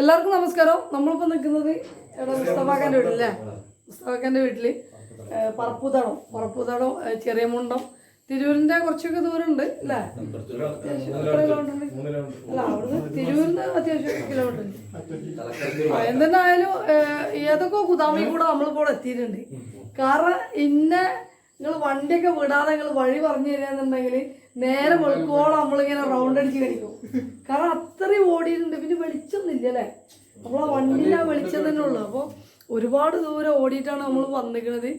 എല്ലാവർക്കും നമസ്കാരം. നമ്മളിപ്പോൾ നിൽക്കുന്നത് ഇവിടെ മുസ്തഫാഖാന്റെ വീട്ടിലല്ലേ? മുസ്തഫാഖാന്റെ വീട്ടിൽ പറപ്പുതടം പറപ്പുതടം ചെറിയ മുണ്ടം. തിരൂരിന്റെ കുറച്ചൊക്കെ ദൂരമുണ്ട് അല്ലേ? അല്ല അവിടുന്ന് തിരൂരിന് അത്യാവശ്യം കിലോമീറ്റർ ഉണ്ട്. എന്തെന്നായാലും ഏതൊക്കെ കുതാമി കൂടെ നമ്മളിപ്പോൾ എത്തിയിട്ടുണ്ട്. കാരണം ഇന്ന നിങ്ങൾ വണ്ടിയൊക്കെ വിടാതെ നിങ്ങൾ വഴി പറഞ്ഞു തരാന്നുണ്ടെങ്കിൽ നേരെ വെളുക്കോളം നമ്മളിങ്ങനെ റൗണ്ട് അടിച്ച് കഴിക്കും കാരണം അത്രയും ഓടിയിട്ടുണ്ട്. പിന്നെ വെളിച്ചൊന്നുമില്ല അല്ലേ? നമ്മൾ ആ വണ്ടിയിൽ ആ വെളിച്ചം തന്നെ ഉള്ളു. അപ്പോൾ ഒരുപാട് ദൂരം ഓടിയിട്ടാണ് നമ്മൾ വന്നിരിക്കുന്നത്.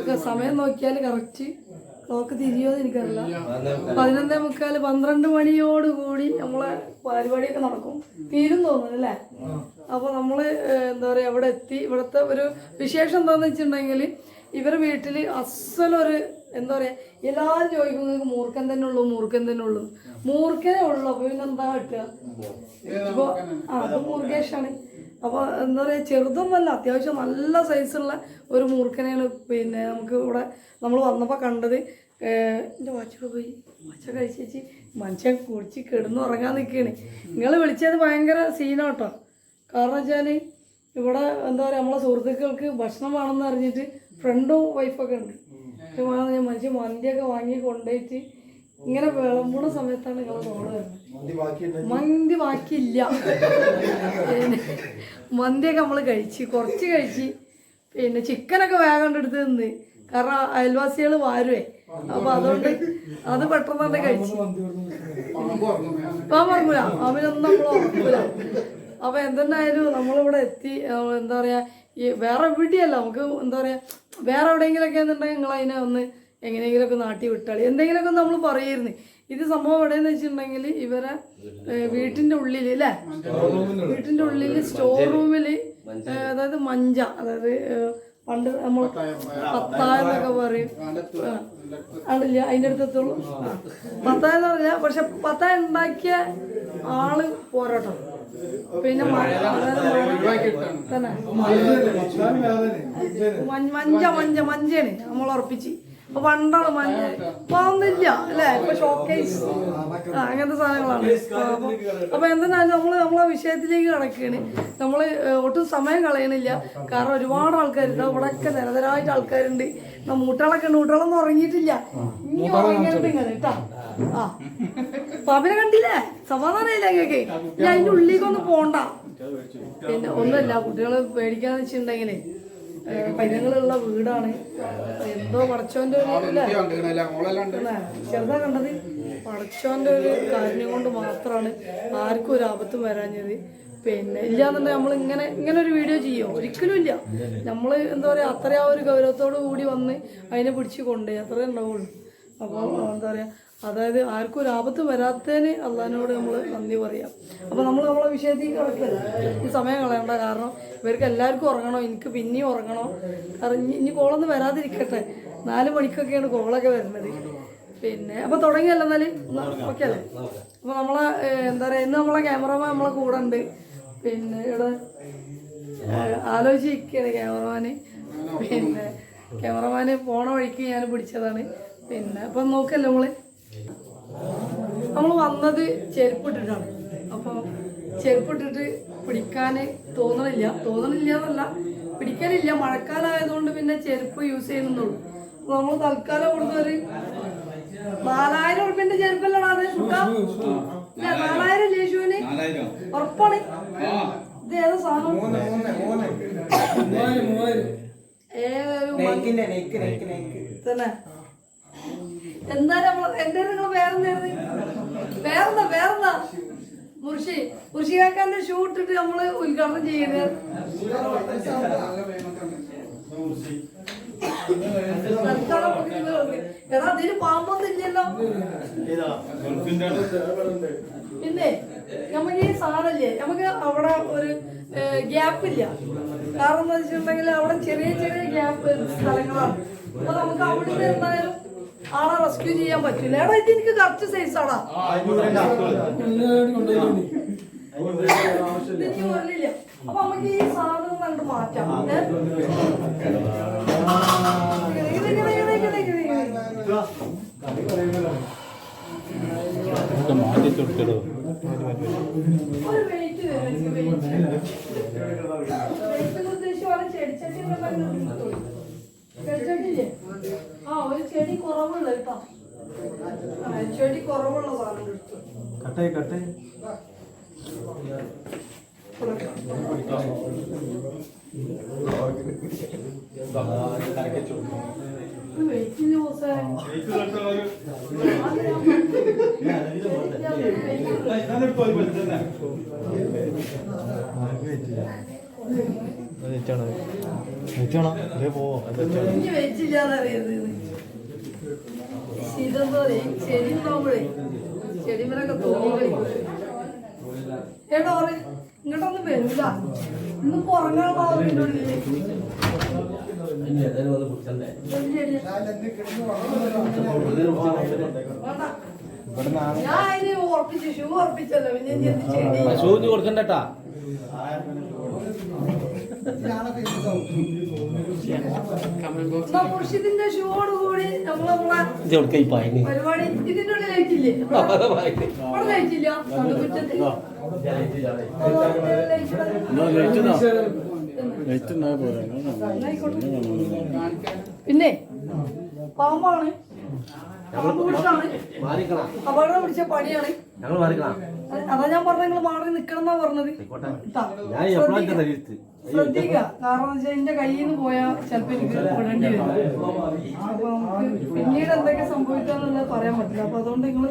ഒക്കെ സമയം നോക്കിയാൽ കറക്റ്റ് ക്ലോക്ക് തിരിയോന്ന് എനിക്കറിയില്ല. പതിനൊന്നേ മുക്കാൽ പന്ത്രണ്ട് മണിയോട് കൂടി നമ്മളെ പരിപാടിയൊക്കെ നടക്കും. തീരും തോന്നുന്നു അല്ലേ? അപ്പോൾ നമ്മൾ എന്താ പറയുക ഇവിടെ എത്തി. ഇവിടുത്തെ ഒരു വിശേഷം എന്താണെന്ന് വെച്ചിട്ടുണ്ടെങ്കിൽ ഇവരുടെ വീട്ടിൽ അസലൊരു എന്താ പറയുക എല്ലാവരും ചോദിക്കുന്നത് മൂർഖൻ തന്നെ ഉള്ളൂ മൂർഖൻ തന്നെ ഉള്ളൂ. മൂർഖനെ ഉള്ളൂ അപ്പോൾ പിന്നെ എന്താ കിട്ടുക? ആ അത് മൂർഖേഷാണ്. അപ്പോൾ എന്താ പറയുക ചെറുതൊന്നല്ല അത്യാവശ്യം നല്ല സൈസുള്ള ഒരു മൂർഖനെയാണ് പിന്നെ നമുക്ക് ഇവിടെ നമ്മൾ വന്നപ്പോൾ കണ്ടത്. എന്റെ വാച്ചൊക്കെ പോയി. വാച്ച കഴിച്ചേച്ചി മനുഷ്യൻ കുടിച്ച് കിടന്ന് ഉറങ്ങാൻ നിൽക്കുകയാണ് നിങ്ങൾ വിളിച്ചത് ഭയങ്കര സീനാട്ടോ. കാരണം വെച്ചാൽ ഇവിടെ എന്താ പറയുക നമ്മളെ സുഹൃത്തുക്കൾക്ക് ഭക്ഷണം വേണമെന്ന് അറിഞ്ഞിട്ട് ഫ്രണ്ടും വൈഫൊക്കെ ഉണ്ട്. ഞാൻ മനുഷ്യ മന്തിയൊക്കെ വാങ്ങി കൊണ്ടുപോയിട്ട് ഇങ്ങനെ വിളമ്പുന്ന സമയത്താണ് ഞങ്ങൾ തോന്നുന്നത് വരുന്നത്. മന്തി ബാക്കിയില്ല. മന്തിയൊക്കെ നമ്മൾ കഴിച്ച് കുറച്ച് കഴിച്ച് പിന്നെ ചിക്കനൊക്കെ വേഗം എടുത്ത് നിന്ന് കാരണം അയൽവാസികൾ വാരുവേ. അപ്പൊ അതുകൊണ്ട് അത് പെട്ടെന്ന് തന്നെ കഴിച്ചു. ഇപ്പൊ പറഞ്ഞൂല അവനൊന്നും നമ്മൾ ഉറക്കൂല. അപ്പൊ എന്തെന്നായാലും നമ്മളിവിടെ എത്തി എന്താ പറയാ ഈ വേറെ എവിടെയല്ല നമുക്ക് എന്താ പറയുക വേറെ എവിടെയെങ്കിലൊക്കെ എന്നുണ്ടെങ്കിൽ നിങ്ങൾ അതിനെ ഒന്ന് എങ്ങനെയെങ്കിലുമൊക്കെ നാട്ടി വിട്ടാളി. എന്തെങ്കിലുമൊക്കെ നമ്മൾ പറയുന്നു ഇത് സംഭവം എവിടെയെന്ന് വെച്ചിട്ടുണ്ടെങ്കിൽ ഇവരെ വീട്ടിന്റെ ഉള്ളിൽ അല്ലേ വീട്ടിന്റെ ഉള്ളിൽ സ്റ്റോർ റൂമിൽ അതായത് മഞ്ച അതായത് പണ്ട് നമ്മൾ പത്തായ എന്നൊക്കെ പറയും. ആണില്ല അതിന്റെ അടുത്തെത്തുള്ളൂ പത്തായെന്ന് പത്തായ പറഞ്ഞാൽ പക്ഷെ പത്തായ ഉണ്ടാക്കിയ ആൾ പോരാട്ടോ. പിന്നെ മഞ്ഞ മഞ്ച മഞ്ച മഞ്ചയാണ് നമ്മൾ ഉറപ്പിച്ച്. അപ്പൊ പണ്ടാണ് മഞ്ഞ ഇപ്പൊ അതൊന്നുമില്ല അല്ലേ? ഇപ്പൊ ഷോക്കേസ് അങ്ങനത്തെ സാധനങ്ങളാണ്. അപ്പൊ എന്തിനാലും നമ്മൾ നമ്മളെ വിഷയത്തിലേക്ക് കിടക്കുകയാണ്? നമ്മൾ ഒട്ടും സമയം കളയണില്ല. കാരണം ഒരുപാട് ആൾക്കാർ ഇതാ ഇവിടെ ഒക്കെ നിരതരായിട്ട് ആൾക്കാരുണ്ട്. മൂട്ടാളൊക്കെ ഉണ്ട്. മൂട്ടാളൊന്നും ഉറങ്ങിയിട്ടില്ല. ഇനി നിങ്ങൾ കേട്ടാ. ആ. കണ്ടില്ലേ? സമാധാനമില്ല കേക്ക്. ഞാൻ അതിന്റെ ഉള്ളിലേക്കൊന്നും പോണ്ട. പിന്നെ ഒന്നുമില്ല കുട്ടികൾ പേടിക്കാന്ന് വെച്ചിട്ടുണ്ടെങ്കിലേ പൈനങ്ങളുള്ള വീടാണ്. എന്തോ പടച്ചോന്റെ? ചെറുതാ കണ്ടത്. പടച്ചോന്റെ ഒരു കാര്യം കൊണ്ട് മാത്രമാണ് ആർക്കും ഒരു ആപത്തും വരാഞ്ഞത്. പിന്നെ ഇല്ലാന്നുണ്ടെങ്കിൽ നമ്മൾ ഇങ്ങനെ ഇങ്ങനെ ഒരു വീഡിയോ ചെയ്യോ? ഒരിക്കലും ഇല്ല. നമ്മൾ എന്താ പറയുക അത്ര ആ ഒരു ഗൗരവത്തോടു കൂടി വന്ന് അതിനെ പിടിച്ച് കൊണ്ടുപോയി. അത്രേ ഉണ്ടാവുള്ളൂ. അപ്പോൾ എന്താ പറയുക അതായത് ആർക്കും ഒരു ആപത്ത് വരാത്തതിന് അള്ളഹാനോട് നമ്മൾ നന്ദി പറയാം. അപ്പോൾ നമ്മൾ നമ്മളെ വിഷയത്തിൽ കിടക്കരുത്. ഈ സമയം കളയണ്ട. കാരണം ഇവർക്ക് എല്ലാവർക്കും ഉറങ്ങണം? എനിക്ക് പിന്നെയും ഉറങ്ങണം? കാരണം ഇനി കോളൊന്നും വരാതിരിക്കട്ടെ. നാല് മണിക്കൊക്കെയാണ് കോളൊക്കെ വരുന്നത്. പിന്നെ അപ്പോൾ തുടങ്ങിയല്ലോ എന്നാലും? ഓക്കെ അല്ലേ? അപ്പോൾ നമ്മളെ എന്താ പറയുക ഇന്ന് നമ്മളെ ക്യാമറമാൻ നമ്മളെ കൂടെ ഉണ്ട്. പിന്നെ ഇവിടെ ആലോചിക്കുകയാണ് ക്യാമറമാന് പിന്നെ ക്യാമറമാന് പോണ വഴിക്ക് ഞാൻ പിടിച്ചതാണ്. പിന്നെ അപ്പം നോക്കല്ലോ നമ്മൾ? നമ്മൾ വന്നത് ചെരുപ്പിട്ടിട്ടാണ്. അപ്പോൾ ചെരുപ്പിട്ടിട്ട് പിടിക്കാൻ തോന്നണില്ല. തോന്നണില്ല എന്നല്ല പിടിക്കാനില്ല മഴക്കാലമായതുകൊണ്ട് പിന്നെ ചെരുപ്പ് യൂസ് ചെയ്യുന്നുള്ളൂ. അപ്പോൾ നമ്മൾ തൽക്കാലം കൊടുത്തൊരു നാലായിരം ഉറുപ്പിന്റെ ചെരുപ്പല്ലടാ അത് ഇല്ല നാലായിരം ലേശുവിന് ഉറപ്പാണ്. ഇത് ഏതാ സാധനം? ഏതൊരു തന്നെ. എന്തായാലും നിങ്ങൾ വേറെ വേറെന്തായിരുന്നു വേറെന്താ വേറെന്താ? മുർഷി മുർഷി കാക്കാന്റെ ഷൂ ഇട്ടിട്ട് നമ്മൾ ഉദ്ഘാടനം ചെയ്യുന്നത്. എടാ അതിന് പാമ്പൊന്നില്ലല്ലോ പിന്നെ നമുക്ക് ഈ സാധനല്ലേ നമുക്ക് അവിടെ ഒരു ഗ്യാപ്പ് ഇല്ല. കാരണം എന്താ വെച്ചിട്ടുണ്ടെങ്കിൽ അവിടെ ചെറിയ ചെറിയ ഗ്യാപ്പ് സ്ഥലങ്ങളാണ്. അപ്പൊ നമുക്ക് അവിടെ നിന്ന് എന്തായാലും ആളെ റെസ്ക്യൂ ചെയ്യാൻ പറ്റൂല. എടാ ഇത് എനിക്ക് കറക്റ്റ് സൈസ് ആടാ. ഇതെനിക്ക് വരലില്ല അപ്പൊ നമുക്ക് ഈ സാധനം കണ്ട് മാറ്റാം. മാറ്റി തൊട്ടിടോ ഒരു വെയിറ്റ് എനിക്ക് വെയിറ്റ് ഉദ്ദേശിച്ച് ചെടിച്ചട്ടി ചെടിച്ചട്ടില്ലേ ആ ഒരു ചെടി കുറവുള്ള കേട്ടോ ചെടി കുറവുള്ള സാധനം എടുത്തു. കട്ടായി കട്ടായി. വെയിറ്റിന് പോസേ ഇങ്ങോട്ടൊന്നും വരില്ല ഇന്ന് പുറങ്ങൾ ഞാൻ ഉറപ്പിച്ചു ഷൂ പിന്നെ കൊടുക്കണ്ടട്ടാ. കൂടി നമ്മളെ പരിപാടി ഇതിന്റെ ഉള്ളിൽ പിന്നെ പാമ്പാണ് അപകടം പിടിച്ച പണിയാണ്. ഞങ്ങൾ മാറിക്കണം അത് ഞാൻ പറഞ്ഞ നിങ്ങൾ മാറി നിക്കണം എന്നാ പറഞ്ഞത് ശ്രദ്ധിക്ക. ശ്രദ്ധിക്കുക കാരണം വെച്ചാൽ എന്റെ കയ്യിൽ നിന്ന് പോയാൽ ചിലപ്പോ എനിക്ക് വിടേണ്ടി വരും. അപ്പൊ നമുക്ക് പിന്നീട് എന്തൊക്കെ സംഭവിക്കാന്നുള്ളത് പറയാൻ പറ്റില്ല. അപ്പൊ അതുകൊണ്ട് നിങ്ങൾ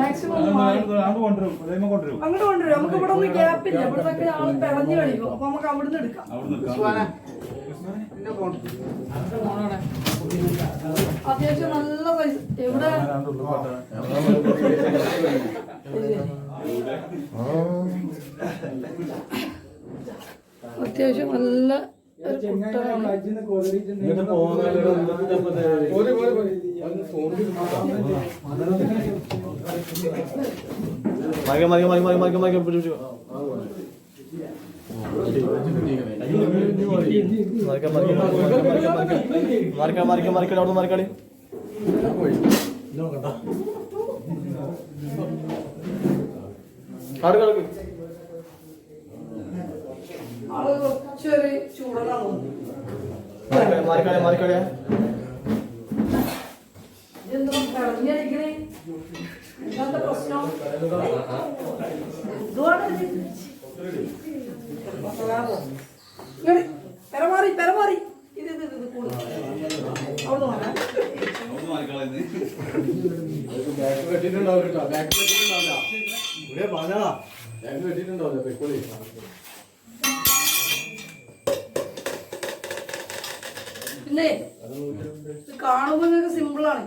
മാക്സിമം അങ്ങോട്ട് കൊണ്ടുവരും. നമുക്ക് ഇവിടെ ഒന്നും ഗ്യാപ്പ് ഇല്ല. ഇവിടുത്തെ ആൾ പിളഞ്ഞു കളിക്കും അപ്പൊ നമുക്ക് അവിടുന്ന് എടുക്കാം. അത്യാവശ്യം നല്ല പൈസ. എവിടെ? അത്യാവശ്യം നല്ല മറിക്ക മറിക്ക മറിക്ക മറിക്ക മറിക്ക പിടിച്ചു. മറിക്ക മറിക്ക മറിക്ക അവിടെ മറിക്കളി കാട് കളക്ക് ആൾ കുറച്ചൊരു ചൂടനാണ് മറിക്കളി മറിക്കളി പ്രശ്നം പെരമാറി പെരമാറി ഇത് ഇത് ഇത് ഇത് കൂടു അവിടുന്ന് മാറാം പിന്നെ ഇത് കാണുമ്പോ നിങ്ങൾക്ക് സിമ്പിളാണ്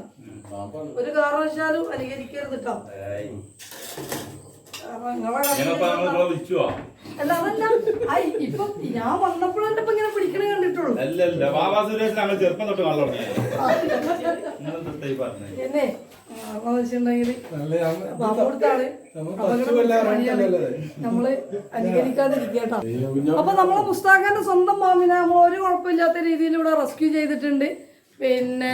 ഒരു കാരണവശാലും അനുകരിക്കരുത് കേട്ടോ ഇപ്പൊ ഞാൻ വന്നപ്പോഴല്ലേ ഇപ്പൊ ഇങ്ങനെ പിടിക്കണ കണ്ടിട്ടുള്ളൂ. അല്ലല്ല ബാബാ സുരേഷ് ഞങ്ങൾ ചെറുപ്പം തൊട്ട് എന്നെ വെച്ചിട്ടുണ്ടെങ്കിൽ നമ്മൾ അനുകരിക്കാതിരിക്കട്ടോ അപ്പൊ നമ്മളെ മുസ്താഖാന്റെ സ്വന്തം മാമിനെ നമ്മൾ ഒരു കുഴപ്പമില്ലാത്ത രീതിയിൽ ഇവിടെ റെസ്ക്യൂ ചെയ്തിട്ടുണ്ട്. പിന്നെ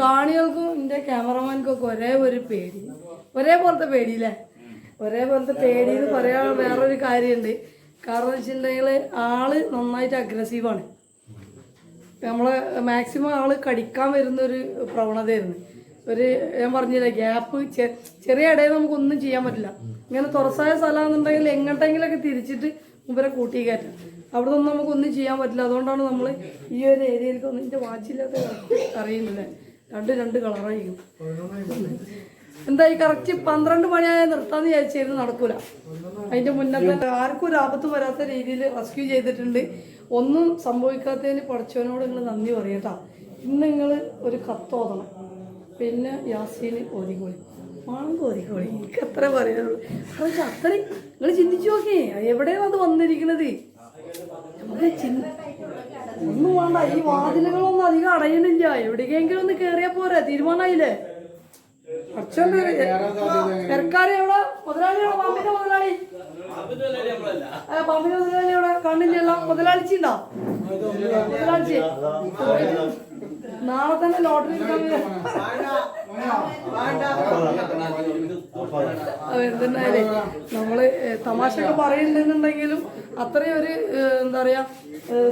കാണികൾക്കും എന്റെ ക്യാമറമാൻക്കും ഒക്കെ ഒരേ ഒരു പേടി. ഒരേപോലത്തെ പേടിയില്ലേ? ഒരേപോലത്തെ പേടി എന്ന് പറയാൻ വേറൊരു കാര്യമുണ്ട് കാരണം വെച്ചിട്ടുണ്ടെങ്കിൽ ആൾ നന്നായിട്ട് അഗ്രസീവാണ് നമ്മളെ മാക്സിമം ആൾ കടിക്കാൻ വരുന്ന ഒരു പ്രവണതയായിരുന്നു. ഒരു ഞാൻ പറഞ്ഞില്ല ഗ്യാപ്പ് ചെറിയ ഇടയിൽ നമുക്കൊന്നും ചെയ്യാൻ പറ്റില്ല. ഇങ്ങനെ തുറസായ സ്ഥലമാണെന്നുണ്ടെങ്കിൽ എങ്ങോട്ടെങ്കിലൊക്കെ തിരിച്ചിട്ട് മുമ്പരെ കൂട്ടി കയറ്റാം. അവിടെ നിന്ന് നമുക്കൊന്നും ചെയ്യാൻ പറ്റില്ല. അതുകൊണ്ടാണ് നമ്മൾ ഈ ഒരു ഏരിയയിലേക്ക് ഒന്നും എന്റെ വാച്ചില്ലാത്ത അറിയുന്നില്ല രണ്ട് രണ്ട് കളറായിരിക്കും എന്താ ഈ കറക്റ്റ് പന്ത്രണ്ട് മണിയായ നിർത്താന്ന് വിചാരിച്ചിരുന്നു നടക്കൂല. അതിന്റെ മുന്നേ ആർക്കും ഒരു ആപത്തും വരാത്ത രീതിയിൽ റെസ്ക്യൂ ചെയ്തിട്ടുണ്ട്. ഒന്നും സംഭവിക്കാത്തതിന് പഠിച്ചവനോട് നിങ്ങൾ നന്ദി പറയട്ടാ ഇന്ന് നിങ്ങൾ ഒരു കത്തോതണം പിന്നെ യാസീന് ഓരിക്കോളി മാണെങ്ക് ഓരിക്കോളി എനിക്ക് അത്ര പറയാനുള്ളൂ. കാരണം അത്രയും നിങ്ങൾ ചിന്തിച്ചു നോക്കേ എവിടെയാണ് അത് വന്നിരിക്കുന്നത്? ഒന്നും വേണ്ട ഈ വാതിലുകളൊന്നും അധികം അടയണില്ല. എവിടേക്കെങ്കിലും ഒന്ന് കേറിയാ പോരാ തീരുമാനമായില്ലേ അച്ഛന്റെ തിരക്കാരെ എവിടെ? മുതലാളി എവിടെ പാമ്പിന്റെ മുതലാളി? പാമ്പിന്റെ മുതലാളി എവിടെ? കണ്ണില്ലല്ലോ മുതലാളിച്ചുണ്ടോ മുതലാളിച്ച്. നാളെ തന്നെ ലോട്ടറി എടുക്കാൻ നമ്മൾ തമാശയൊക്കെ പറയുന്നുണ്ടെന്നുണ്ടെങ്കിലും അത്രയും ഒരു എന്താ പറയാ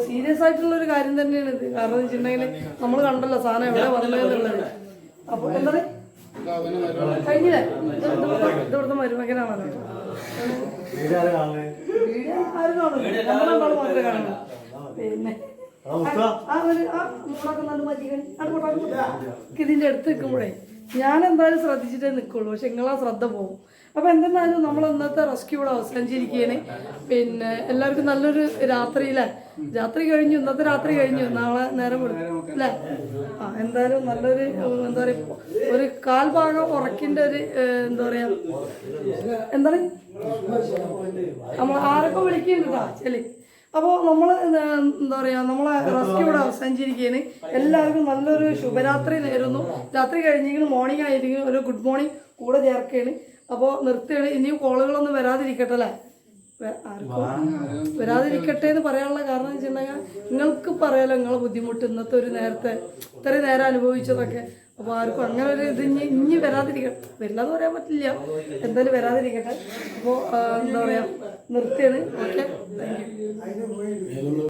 സീരിയസ് ആയിട്ടുള്ള ഒരു കാര്യം തന്നെയാണ് ഇത്. കാരണം വെച്ചിട്ടുണ്ടെങ്കിൽ നമ്മൾ കണ്ടല്ലോ സാധനം എവിടെ വന്നതെന്നുള്ളത് അപ്പൊ എന്താ പിന്നെ ഇതിന്റെ അടുത്ത് നിൽക്കുമ്പോഴേ ഞാൻ എന്തായാലും ശ്രദ്ധിച്ചിട്ടേ നിൽക്കുള്ളൂ. പക്ഷെ നിങ്ങളാ ശ്രദ്ധ പോകും. അപ്പൊ എന്തെന്നാലും നമ്മൾ ഇന്നത്തെ റെസ്ക്യൂ ഇവിടെ അവസാനിച്ചിരിക്കുകയാണ്. പിന്നെ എല്ലാവർക്കും നല്ലൊരു രാത്രിയിലെ രാത്രി കഴിഞ്ഞു ഇന്നത്തെ രാത്രി കഴിഞ്ഞു. നാളെ നേരം കൊടുക്കും അല്ലേ ആ എന്തായാലും നല്ലൊരു എന്താ പറയുക ഒരു കാൽഭാഗം ഉറക്കിന്റെ ഒരു എന്താ പറയാ എന്താണ്? നമ്മൾ ആരൊക്കെ വിളിക്കുന്നുണ്ടാ ചെലി. അപ്പോൾ നമ്മൾ എന്താ പറയുക നമ്മളെ റെസ്ക്യൂ ഇവിടെ അവസാനിച്ചിരിക്കുകയാണ്. എല്ലാവർക്കും നല്ലൊരു ശുഭരാത്രി നേരുന്നു. രാത്രി കഴിഞ്ഞെങ്കിലും മോർണിംഗ് ആയിരിക്കും ഒരു ഗുഡ് മോർണിംഗ് കൂടെ ചേർക്കുകയാണ്. അപ്പോൾ നിർത്തിയാണ് ഇനിയും കോളുകളൊന്നും വരാതിരിക്കട്ടെ അല്ലേ? വരാതിരിക്കട്ടെ എന്ന് പറയാനുള്ള കാരണം എന്ന് വെച്ചിട്ടുണ്ടെങ്കിൽ നിങ്ങൾക്ക് പറയാലോ നിങ്ങളെ ബുദ്ധിമുട്ട് ഇന്നത്തെ ഒരു നേരത്തെ ഇത്രയും നേരം അനുഭവിച്ചതൊക്കെ. അപ്പോൾ ആർക്കും അങ്ങനെ ഒരു ഇത് ഇനി ഇനി വരാതിരിക്കട്ടെ. വരില്ലാന്ന് പറയാൻ പറ്റില്ല. എന്തായാലും വരാതിരിക്കട്ടെ. അപ്പോൾ എന്താ പറയുക നിർത്തിയാണ് ഓക്കെ. Thank you.